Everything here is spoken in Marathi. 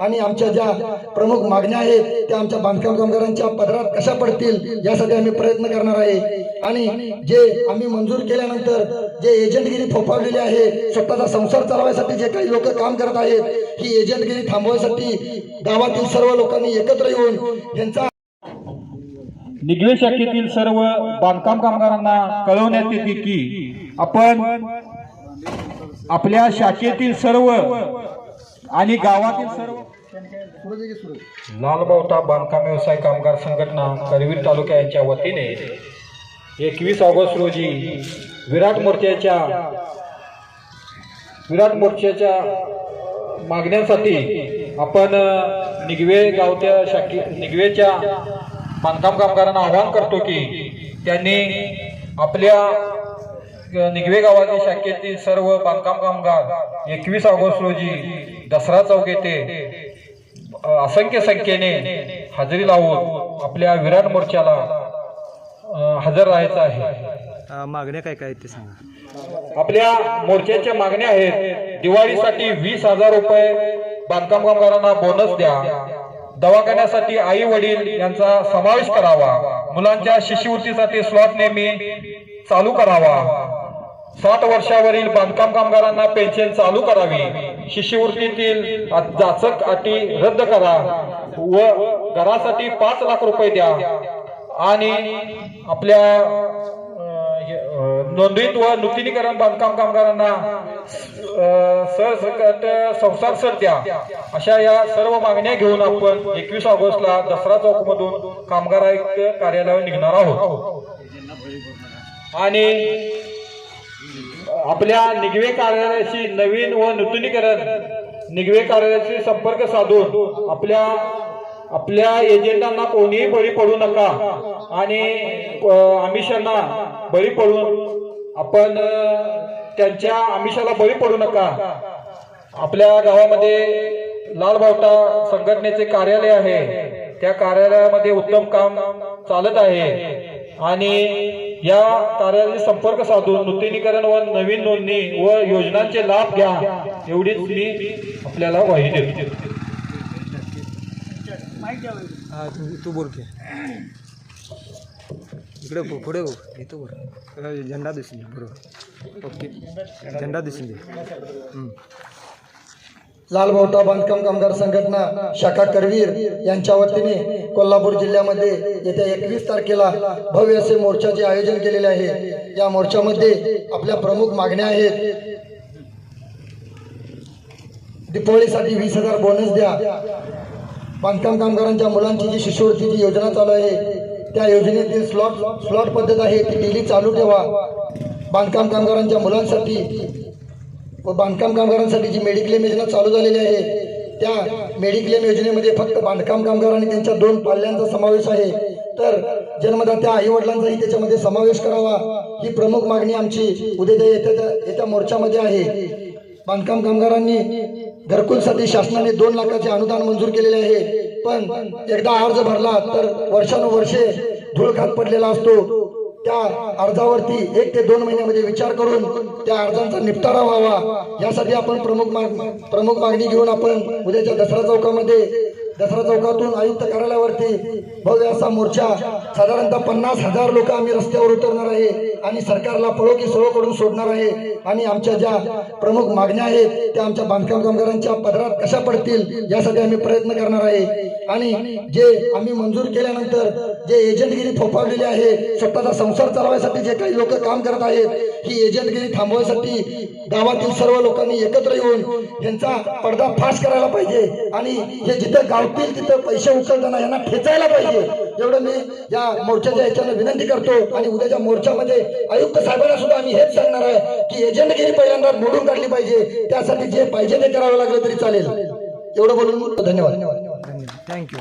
आणि आमच्या ज्या प्रमुख मागण्या आहेत त्या आमच्या बांधकाम कामगारांच्या पदरात कशा पडतील यासाठी आम्ही प्रयत्न करणार आहे. आणि जे आम्ही मंजूर केल्यानंतर जे एजंटगिरी फोफावलेली आहे स्वतःचा संसार चालवायसाठी जे काही लोक काम करत आहेत ही एजंटगिरी थांबवायसाठी गावातील सर्व लोकांनी एकत्र येऊन यांचा निगवे शाखेतील सर्व बांधकाम कामगारांना कळवण्यात येते की आपण आपल्या शाखेतील सर्व आणि गावातील सर्व लालबावटा बांधकाम व्यवसाय कामगार संघटना करवीर तालुका यांच्या वतीने एकवीस ऑगस्ट रोजी विराट मोर्चाच्या विराट मोर्चाच्या मागण्यांसाठी आपण निगवे गावच्या शाखे निगवेच्या बांधकाम कामगारांना आवाहन करतो की त्यांनी आपल्या निगवे गावातील शाखेतील सर्व बांधकाम कामगार एकवीस ऑगस्ट रोजी दसरा चौक येथे असंख्य संख्येने हजेरी लावून आपल्या विराट मोर्चाला हजर राहायचं आहे. मागण्या काय काय ते सांगा. आपल्या मोर्चाच्या मागण्या आहेत दिवाळीसाठी वीस हजार रुपये बांधकाम कामगारांना बोनस द्या. दवाखान्यासाठी आई वडील यांचा समावेश करावा. मुलांच्या शिष्यवृत्तीसाठी स्लॉट नेहमी चालू करावा. साठ वर्षावरील बांधकाम कामगारांना पेन्शन चालू करावी. शिष्यवृत्तीतील जाचक अटी रद्द करा. व घरासाठी पाच लाख रुपये द्या. आणि आपल्या नोंदणीत व नूतनीकरण बांधकाम कामगारांना सरसकट संसार सर द्या. अशा या सर्व मागण्या घेऊन आपण एकवीस ऑगस्टला दसरा चौक मधून कामगार आयुक्त कार्यालयावर निघणार आहोत. आणि आपल्या निगवे कार्यालयाशी नवीन व नूतनीकरण निगवे कार्यालयाशी संपर्क साधून आपल्या आपल्या एजंटांना कोणीही बळी पडू नका आणि आमिषांना बळी पडून आपण त्यांच्या आमिषाला बळी पडू नका. आपल्या गावामध्ये लालबावटा संघटनेचे कार्यालय आहे. त्या कार्यालयामध्ये उत्तम काम चालत आहे. आणि या कार्यालयाशी संपर्क साधून नूतनीकरण व नवीन नोंदणी व योजनांचे लाभ घ्या एवढीच मी आपल्याला ग्वाही देतो. तू बोल इकडे पुढे बघ. इथं बोल. झेंडा दिसून बरोबर. ओके. झेंडा दिसून लालबावटा बांधकाम कामगार संघटना शाखा करवीर यांच्या वतीने कोल्हापूर जिल्ह्यामध्ये येत्या एकवीस तारखेला भव्य असे मोर्चाचे आयोजन केलेले आहे. या मोर्चामध्ये आपल्या प्रमुख मागण्या आहेत. दीपावलीसाठी वीस हजार बोनस द्या. बांधकाम कामगारांच्या मुलांची जी शिष्यवृत्तीची योजना चालू आहे त्या योजनेतील स्लॉट स्लॉट पद्धत आहे ती डेली चालू ठेवा. बांधकाम कामगारांच्या मुलांसाठी व बांधकाम कामगारांसाठी जी मेडिक्लेम योजना चालू झालेली आहे त्या मेडिक्लेम योजनेमध्ये फक्त बांधकाम कामगार आणि त्यांच्या दोन पाल्यांचा समावेश आहे. तर जन्मदात्या आई वडिलांचाही त्याच्यामध्ये समावेश करावा ही प्रमुख मागणी आमची उद्याच्या येत्या येत्या मोर्चामध्ये आहे. बांधकाम कामगारांनी घरकुलसाठी शासनाने दोन लाखाचे अनुदान मंजूर केलेले आहे पण एकदा अर्ज भरला तर वर्षानुवर्षे धूळ खात पडलेला असतो. त्या अर्जावरती एक ते दोन महिन्यामध्ये विचार करून त्या अर्जांचा निपटारा व्हावा. यासाठी आपण प्रमुख माग प्रमुख मागणी घेऊन आपण उद्याच्या दसरा चौकामध्ये दसरा चौकातून आयुक्त कार्यालयावरती भव्य असा मोर्चा. साधारणतः पन्नास हजार लोक आम्ही रस्त्यावर उतरणार आहे आणि सरकारला पळो की सळो करून सोडणार आहे. आणि आमच्या ज्या प्रमुख मागण्या आहेत त्या आमच्या बांधकाम कामगारांच्या पदरात कशा पडतील यासाठी आम्ही प्रयत्न करणार आहे. आणि जे आम्ही मंजूर केल्यानंतर जे एजंटगिरी फोफावलेली आहे स्वतःचा संसार चालवायसाठी जे काही लोक काम करत आहेत ही एजंटगिरी थांबवायसाठी गावातील सर्व लोकांनी एकत्र येऊन यांचा पडदा फाश करायला पाहिजे. आणि हे जिथं गावतील तिथं पैसे उचलताना यांना ठेचायला पाहिजे. एवढं मी या मोर्चाच्या याच्यानं विनंती करतो आणि उद्याच्या मोर्चामध्ये आयुक्त साहेबांना सुद्धा आम्ही हेच सांगणार आहे की एजंटगिरी पहिल्यांदा मोडून काढली पाहिजे. त्यासाठी जे पाहिजे ते करावं लागलं तरी चालेल. एवढं बोलून धन्यवाद. धन्यवाद. थँक्यू